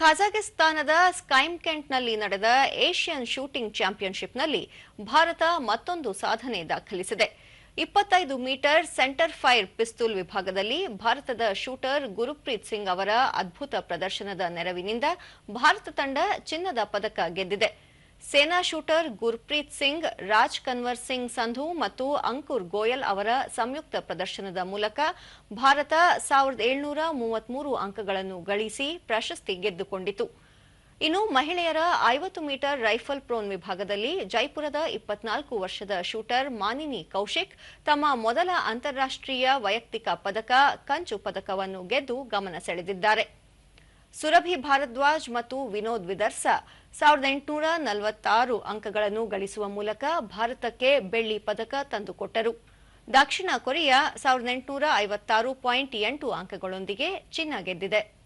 ಕಜಾಕಿಸ್ತಾನದ ಸ್ಕೈಮ್ಕೆಂಟ್ನಲ್ಲಿ ನಡೆದ Asian shooting ಚಾಂಪಿಯನ್ಶಿಪ್ನಲ್ಲಿ ಭಾರತ ಮತ್ತೊಂದು ಸಾಧನೆ ದಾಖಲಿಸಿದೆ. ಇಪ್ಪತ್ತೈದು ಮೀಟರ್ ಸೆಂಟರ್ ಫೈರ್ ಪಿಸ್ತೂಲ್ ವಿಭಾಗದಲ್ಲಿ ಭಾರತದ ಶೂಟರ್ ಗುರುಪ್ರೀತ್ ಸಿಂಗ್ ಅವರ ಅದ್ಭುತ ಪ್ರದರ್ಶನದ ನೆರವಿನಿಂದ ಭಾರತ ತಂಡ ಚಿನ್ನದ ಪದಕ ಗೆದ್ದಿದೆ. ಸೇನಾ ಶೂಟರ್ ಗುರ್ಪ್ರೀತ್ ಸಿಂಗ್, ರಾಜ್ ಕನ್ವರ್ ಸಿಂಗ್ ಸಂಧು ಮತ್ತು ಅಂಕುರ್ ಗೋಯಲ್ ಅವರ ಸಂಯುಕ್ತ ಪ್ರದರ್ಶನದ ಮೂಲಕ ಭಾರತ ಸಾವಿರದ ಏಳ್ನೂರ ಮೂವತ್ಮೂರು ಅಂಕಗಳನ್ನು ಗಳಿಸಿ ಪ್ರಶಸ್ತಿ ಗೆದ್ದುಕೊಂಡಿತು. ಇನ್ನು ಮಹಿಳೆಯರ ಐವತ್ತು ಮೀಟರ್ ರೈಫಲ್ ಪ್ರೋನ್ ವಿಭಾಗದಲ್ಲಿ ಜೈಪುರದ ಇಪ್ಪತ್ನಾಲ್ಕು ವರ್ಷದ ಶೂಟರ್ ಮಾನಿನಿ ಕೌಶಿಕ್ ತಮ್ಮ ಮೊದಲ ಅಂತಾರಾಷ್ಟ್ರೀಯ ವೈಯಕ್ತಿಕ ಪದಕ ಕಂಚು ಪದಕವನ್ನು ಗೆದ್ದು ಗಮನ ಸೆಳೆದಿದ್ದಾರೆ. ಸುರಭಿ ಭಾರದ್ವಾಜ್ ಮತ್ತು ವಿನೋದ್ ವಿದರ್ಸ ಸಾವಿರದ ಎಂಟುನೂರ ನಲವತ್ತಾರು ಅಂಕಗಳನ್ನು ಗಳಿಸುವ ಮೂಲಕ ಭಾರತಕ್ಕೆ ಬೆಳ್ಳಿ ಪದಕ ತಂದುಕೊಟ್ಟರು. ದಕ್ಷಿಣ ಕೊರಿಯಾ ಸಾವಿರದ ಎಂಟುನೂರ ಐವತ್ತಾರು ಪಾಯಿಂಟ್ ಎಂಟು ಅಂಕಗಳೊಂದಿಗೆ ಚಿನ್ನ ಗೆದ್ದಿದೆ.